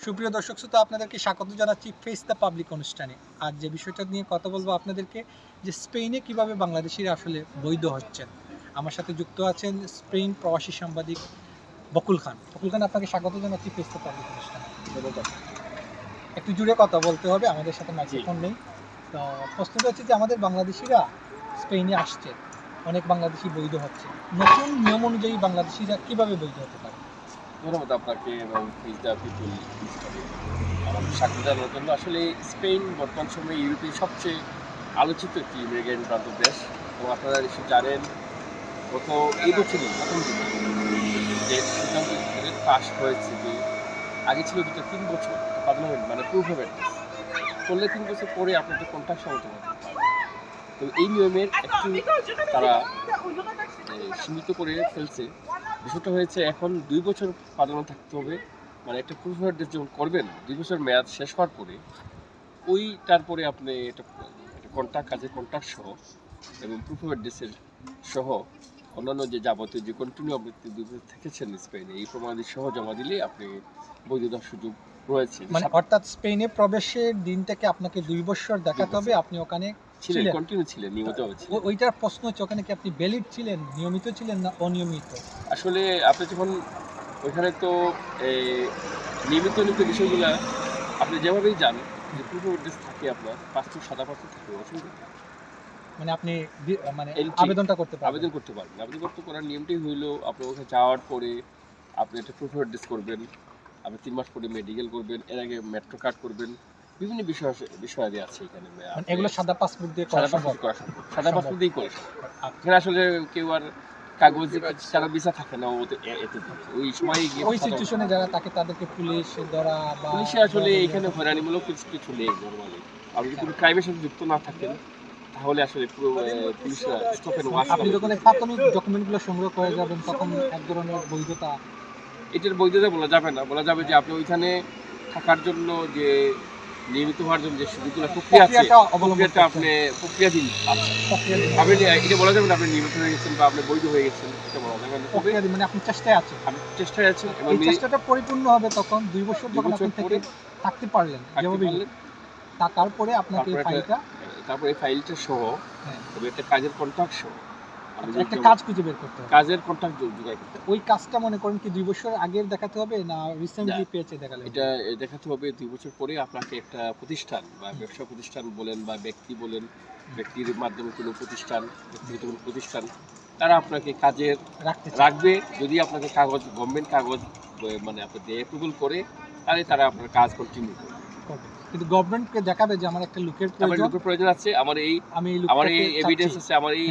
সুপ্রিয় দর্শক শ্রোতা, আপনাদেরকে স্বাগত জানাচ্ছি ফেস দ্য পাবলিক অনুষ্ঠানে। আজ যে বিষয়টা নিয়ে কথা বলব আপনাদেরকে, যে স্পেনে কীভাবে বাংলাদেশিরা আসলে বৈধ হচ্ছেন। আমার সাথে যুক্ত আছেন স্পেন প্রবাসী সাংবাদিক বকুল খান। বকুল খান, আপনাকে স্বাগত জানাচ্ছি ফেস দ্য পাবলিক অনুষ্ঠানে। একটু জুড়ে কথা বলতে হবে, আমাদের সাথে মাইক্রোফোন নেই। তো প্রশ্নটা হচ্ছে যে, আমাদের বাংলাদেশিরা স্পেনে আসছে, অনেক বাংলাদেশি বৈধ হচ্ছে। নতুন নিয়ম অনুযায়ী বাংলাদেশিরা কীভাবে বৈধ হতে পারে? ধন্যবাদ আপনাকে এবং ফিজদা পিপুল আমাদের জন্য আসলে স্পেন বর্তমান সময়ে ইউরোপের সবচেয়ে আলোচিত একটি ইমিগ্রেন্ট প্রান্ত দেশ। এবং আপনারা নিশ্চয়ই জানেন, গত এই বছরই প্রথম দিকে যে সিদ্ধান্ত পাস হয়েছে যে আগে ছিল দুটো তিন বছর পার্লামেন্ট মানে প্রুভমেন্ট করলে তিন বছর পরে আপনাদের করতে পারবে তো এই নিয়মের একটু তারা সীমিত করে ফেলছে। বিষয়টা হয়েছে এখন দুই বছর পাঠানো থাকতে হবে। মানে একটা প্রুফ যখন করবেন দুই বছর মেয়াদ শেষ হওয়ার পরে ওই তারপরে আপনি এটা একটা কন্ট্রাক্ট কাজের কন্ট্রাক্ট সহ এবং প্রুফ অফ অ্যাড্রেসের সহ অন্যান্য যে যাবতীয় যে কন্টিনিউ আপনি দুই বছর থেকেছেন স্পেনে এই প্রমাণাদি সহ জমা দিলে আপনি বৈধতার সুযোগ রয়েছে। মানে অর্থাৎ স্পেনে প্রবেশের দিনটাকে আপনাকে দুই বছর দেখাতে হবে আপনি ওখানে ছিলেন। কন্টিনিউ ছিলেন ছিলেন। ওইটার প্রশ্ন হচ্ছে ওখানে কি আপনি ভ্যালিড ছিলেন নিয়মিত ছিলেন না অনিয়মিত? আসলে আপনি যখন ওইখানে তো নিয়মিত নিয়মিত বিষয়গুলো আপনি যেভাবেই যান যে পূর্ব অ্যাড্রেস থাকে আপনার পাসপোর্ট সাদা পাসপোর্ট থাকে অসুবিধা মানে আপনি মানে আবেদনটা করতে পারবেন। আবেদন করতে পারবেন। আবেদন করতে করার নিয়মটাই হইল আপনি ওখানে যাওয়ার পরে আপনি একটা প্রুফ অ্যাড্রেস করবেন আপনি তিন মাস পরে মেডিকেল করবেন এর আগে মেট্রো কার্ড করবেন বিভিন্ন বিষয় বিষয়াদি আছে এখানে মানে এগুলো সাদা পাসপোর্ট দিয়ে করা সাদা সম্ভব? পাসপোর্ট করা সম্ভব। সাদা পাসপোর্ট দিয়েই করে। আচ্ছা। এখানে আসলে কেউ আর কাগজ সারা ভিসা থাকে না ওতে এতে ওই সময় গিয়ে ওই সিচুয়েশনে যারা তাকে তাদেরকে পুলিশ ধরা বা পুলিশে আসলে এখানে হয়রানিমূলক কিছু কিছু নেই নর্মালি আপনি যদি কোনো ক্রাইমের সাথে যুক্ত না থাকেন তাহলে আসলে পুরো আহ, পুলিশরা স্টপ এন্ড ওয়াচ আপনি যখন প্রাথমিক ডকুমেন্টগুলো সংগ্রহ করে যাবেন তখন এক ধরনের বৈধতা এটার বৈধতা বলা যাবে না। বলা যাবে যে আপনি ওইখানে থাকার জন্য যে নিয়মিত হওয়ার জন্য যে সুবিধাগুলো প্রক্রিয়া আছে প্রক্রিয়াটা আপনি প্রক্রিয়াধীন আপনি এটা বলা যাবে না আপনি নিয়মিত হয়ে গেছেন বা আপনি বৈধ হয়ে গেছেন এটা বলা যাবে না। তবে প্রক্রিয়া মানে আপনি চেষ্টায় আছেন। আপনি চেষ্টায় আছেন এবং চেষ্টাটা পরিপূর্ণ হবে তখন দুই বছর যখন আপনি থেকে থাকতে পারলেন যেভাবে থাকার পরে আপনাকে ফাইলটা তারপরে ফাইলটা সহ হ্যাঁ। তবে একটা কাজের কন্ট্রাক্ট সহ। একটা কাজ খুঁজে বের করতে হবে। কাজের কন্ট্রাক্ট জোগাড় করতে হবে। ওই কাজটা মনে করেন কি দুই বছর আগের দেখাতে হবে না রিসেন্টলি পেয়েছে দেখালে? এটা দেখাতে হবে দুই বছর পরে আপনাকে একটা প্রতিষ্ঠান বা ব্যবসা প্রতিষ্ঠান বলেন বা ব্যক্তি বলেন ব্যক্তির মাধ্যমে কোনো প্রতিষ্ঠান ব্যক্তিগত কোনো প্রতিষ্ঠান তারা আপনাকে কাজের রাখতে রাখবে। যদি আপনাকে কাগজ গভর্নমেন্ট কাগজ মানে আপনাদের অ্যাপ্রুভাল করে তাহলে তারা আপনার কাজ কন্টিনিউ করবে। কিন্তু গভর্নমেন্টকে দেখাবে যে আমার একটা লুকের আমার প্রয়োজন। লোকের প্রয়োজন আছে আমার এই আমি আমার এই এভিডেন্স আছে আমার এই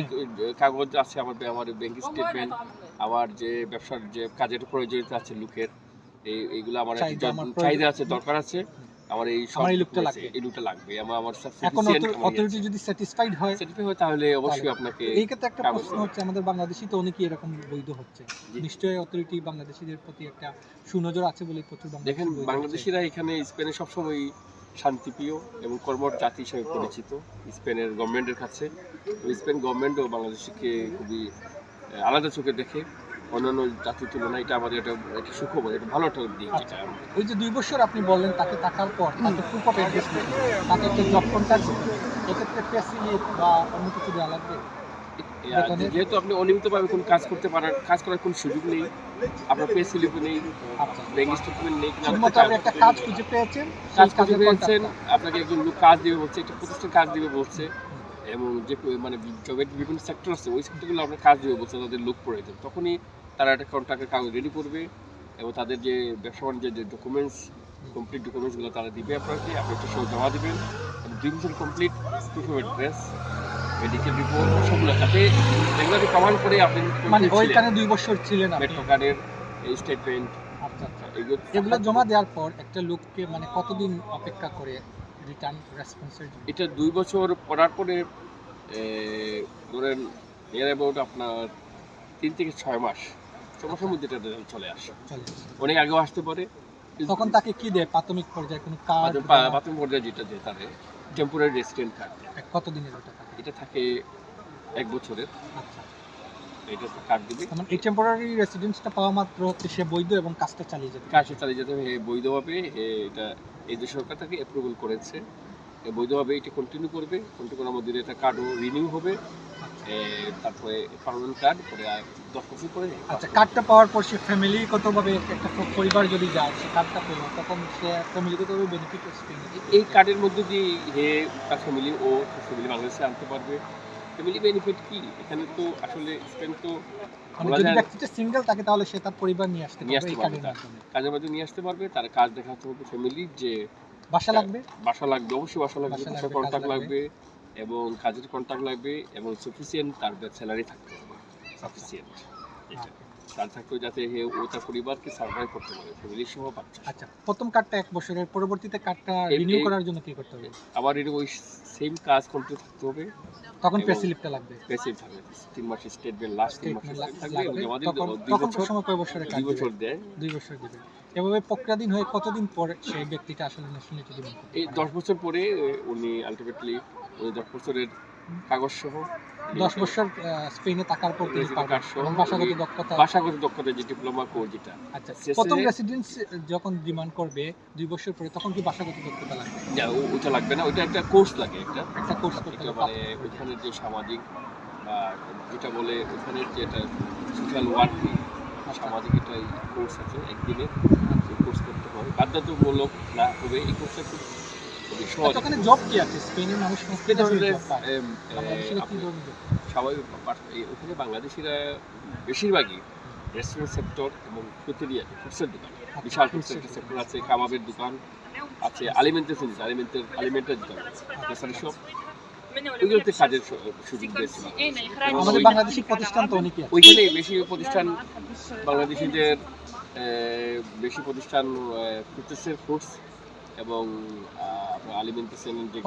কাগজ আছে আমার আমার ব্যাংক স্টেটমেন্ট আমার যে ব্যবসার যে কাজের প্রয়োজনীয়তা আছে লুকের এই এইগুলো আমার একটু চাহিদা, আছে দরকার আছে। আমার এই আমার এই লোকটা লাগবে। এই লোকটা লাগবে। আমার আমার এখন অথরিটি যদি স্যাটিসফাইড হয় সার্টিফিকেট হয় তাহলে অবশ্যই আপনাকে এই ক্ষেত্রে একটা প্রশ্ন হচ্ছে আমাদের বাংলাদেশি তো অনেকেই এরকম বৈধ হচ্ছে। নিশ্চয়ই অথরিটি বাংলাদেশিদের প্রতি একটা সুনজর আছে বলে প্রচুর দেখেন বাংলাদেশিরা এখানে স্পেনে সবসময় শান্তিপ্রিয় এবং কর্মঠ জাতি হিসেবে পরিচিত স্পেনের গভর্নমেন্টের কাছে স্পেন গভর্নমেন্টও বাংলাদেশকে খুবই আলাদা চোখে দেখে অন্যান্য জাতির তুলনায় এটা আমাদের একটা একটা সুখবর, একটা ভালো একটা দিক। ওই যে দুই বছর আপনি বললেন তাকে থাকার পর তাকে প্রুফ অফ তাকে একটা জব কন্ট্রাক্ট এক্ষেত্রে ফ্যাসিলিট বা অন্য কিছু দেওয়া লাগবে যেহেতু আপনি অনিয়মিতভাবে কোনো কাজ করতে পারেন কাজ করার কোনো সুযোগ নেই আপনার পে স্লিপ নেই আচ্ছা। ব্যাংক স্টেটমেন্ট নেই একটা কাজ খুঁজে পেয়েছেন কাজ কাজের পেয়েছেন আপনাকে একজন লোক কাজ দিবে বলছে একটা প্রতিষ্ঠান কাজ দিবে বলছে এবং যে মানে জবের বিভিন্ন সেক্টর আছে ওই সেক্টরগুলো আপনার কাজ দিবে বলছে তাদের লোক প্রয়োজন তখনই তারা একটা কন্ট্রাক্টের কাগজ রেডি করবে এবং তাদের যে ব্যবসা বাণিজ্যের যে ডকুমেন্টস কমপ্লিট ডকুমেন্টসগুলো তারা দিবে আপনাকে আপনি একটা সহ জমা দিবেন দুই বছর complete proof of address medical report সবগুলো তাতে এগুলো প্রমাণ করে আপনি মানে ওইখানে দুই বছর ছিলেন মেট্রো কার্ডের স্টেটমেন্ট আচ্ছা আচ্ছা। এগুলো জমা দেওয়ার পর একটা লোককে মানে কতদিন অপেক্ষা করে রিটার্ন রেসপন্সের এটা দুই বছর পড়ার পরে ধরেন নিয়ার অ্যাবাউট আপনার তিন থেকে ছয় মাস ছয় মাসের মধ্যে এটা চলে আসে। চলে আসে। অনেক আগেও আসতে পারে। তখন তাকে কি দেয়? প্রাথমিক পর্যায়ে কোনো কার্ড প্রাথমিক- পর্যায়ে যেটা দেয় তারে টেম্পোরারি রেসিডেন্ট কার্ড কতদিনের ওটা এটা থাকে এক বছরের। আচ্ছা। এটা কার্ড দিবে। মানে এই টেম্পোরারি রেসিডেন্সটা পাওয়া মাত্র হচ্ছে সে বৈধ এবং কাজটা চালিয়ে যেতে পারবে। কাজটা চালিয়ে যেতে হবে এ বৈধভাবে এ এটা এই যে সরকার তাকে অ্যাপ্রুভাল করেছে। এ বৈধভাবে এটা কন্টিনিউ করবে কন্টিনিউ এটা কার্ডও রিনিউ হবে। তারপরে পার্মানেন্ট কার্ড আর দশ বছর পরে আচ্ছা কার্ডটা। পাওয়ার পর সে ফ্যামিলিগতভাবে একটা পরিবার যদি যায় সে কার্ডটা পেল তখন সে ফ্যামিলিগতভাবে বেনিফিট এই কার্ডের মধ্যে দিয়ে হে তার ফ্যামিলি ও ফ্যামিলি বাংলাদেশে আনতে পারবে। ফ্যামিলি বেনিফিট কি? এখানে তো আসলে স্পেন তো মানে যদি ব্যক্তিটা সিঙ্গেল থাকে তাহলে সে তার পরিবার নিয়ে আসতে পারবে আসতে এই পারবে কার্ডের তার। মাধ্যমে। কাজের মধ্যে নিয়ে আসতে পারবে তার কাজ দেখাতে হবে ফ্যামিলির যে বাসা লাগবে? বাসা লাগবে অবশ্যই বাসা লাগবে কন্ট্যাক্ট লাগবে। এবং কাজের কন্ট্যাক্ট লাগবে এবং সাফিসিয়েন্ট তার স্যালারি থাকতে হবে। সাফিসিয়েন্ট এটা তার থাকতে যাতে হে ও তার পরিবারকে সার্ভাইভ করতে পারে ফ্যামিলি সহ বাচ্চা আচ্ছা প্রথম কার্ডটা এক বছরের পরবর্তীতে কার্ডটা রিনিউ করার জন্য কি করতে হবে? আবার এটা ওই সেম কাজ করতে থাকতে হবে। তখন এবং- পেসিলিপটা লাগবে। পেসিভ থাকবে। তিন মাস স্টেটমেন্ট লাস্ট তিন মাস থাকবে জমা দিলে তখন সময় কয় বছরের দুই বছর দেয়। দুই বছর দিবে। এভাবে প্রক্রিয়াধীন হয়ে কতদিন পরে সেই ব্যক্তিটা আসলে ন্যাশনালিটি দিবেন এই দশ বছর পরে উনি আলটিমেটলি বছরের কাগজ সহ। দশ বছর স্পেনে থাকার পর তিনি ভাষাগত দক্ষতা ভাষাগত দক্ষতা যে ডিপ্লোমা কোর্স যেটা। আচ্ছা প্রথম রেসিডেন্স যখন ডিমান্ড করবে দুই বছর পরে তখন কি ভাষাগত দক্ষতা লাগবে? যা ওটা লাগবে না ওটা একটা কোর্স লাগে একটা। একটা কোর্স করতে মানে ওইখানে যে সামাজিক যেটা বলে ওইখানে যে একটা সোশ্যাল ওয়ার্কিং সামাজিক একটা কোর্স আছে একদিনের কোর্স করতে হবে। বাধ্যতামূলক না হবে এই কোর্সটা খুব খুবই সহজ। আচ্ছা, ওখানে জব কি আছে? স্পেনের মানুষ স্পেনে ওখানে বাংলাদেশিরা বেশিরভাগই রেস্টুরেন্ট সেক্টর এবং দোকান। বিশাল সেক্টর আছে কাবাবের দোকান আছে আলিমেন্টের জিনিস আলিমেন্টের আলিমেন্টের দোকান গ্রোসারি শপ ওইগুলোতে কাজের সুযোগ আমাদের বাংলাদেশি প্রতিষ্ঠান তো ওইখানে বেশি প্রতিষ্ঠান বাংলাদেশিদের বেশি প্রতিষ্ঠান ফুডস এবং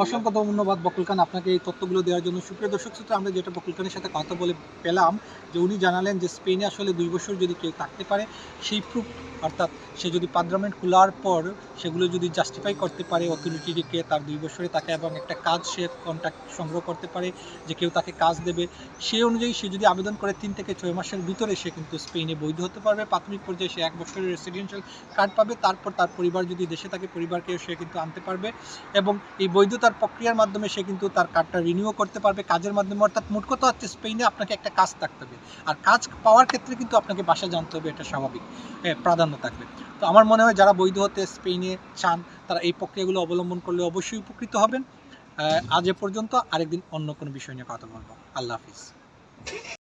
অসংখ্য ধন্যবাদ বকুল খান আপনাকে এই তথ্যগুলো দেওয়ার জন্য। সুপ্রিয় দর্শক শ্রোতা, আমরা যেটা বকুল খানের সাথে কথা বলে পেলাম যে উনি জানালেন যে স্পেনে আসলে দুই বছর যদি কেউ থাকতে পারে, সেই প্রুফ অর্থাৎ সে যদি পার্লামেন্ট খোলার পর সেগুলো যদি জাস্টিফাই করতে পারে অথরিটিকে তার দুই বছরে তাকে এবং একটা কাজ সে কন্ট্যাক্ট সংগ্রহ করতে পারে, যে কেউ তাকে কাজ দেবে সেই অনুযায়ী সে যদি আবেদন করে তিন থেকে ছয় মাসের ভিতরে সে কিন্তু স্পেনে বৈধ হতে পারবে। প্রাথমিক পর্যায়ে সে এক বছরের রেসিডেন্সিয়াল কার্ড পাবে। তারপর তার পরিবার যদি দেশে থাকে পরিবারকে সে কিন্তু আনতে পারবে এবং এই বৈধতার প্রক্রিয়ার মাধ্যমে সে কিন্তু তার কার্ডটা রিনিউ করতে পারবে। কাজের মাধ্যমে অর্থাৎ মোট কথা হচ্ছে স্পেনে আপনাকে একটা কাজ থাকতে হবে। আর কাজ পাওয়ার ক্ষেত্রে কিন্তু আপনাকে ভাষা জানতে হবে, এটা স্বাভাবিক প্রাধান্য থাকবে। তো আমার মনে হয় যারা বৈধ হতে স্পেনে চান, তারা এই প্রক্রিয়াগুলো অবলম্বন করলে অবশ্যই উপকৃত হবেন। আজ এ পর্যন্ত আরেকদিন অন্য কোনো বিষয় নিয়ে কথা বলব। আল্লাহ হাফিজ।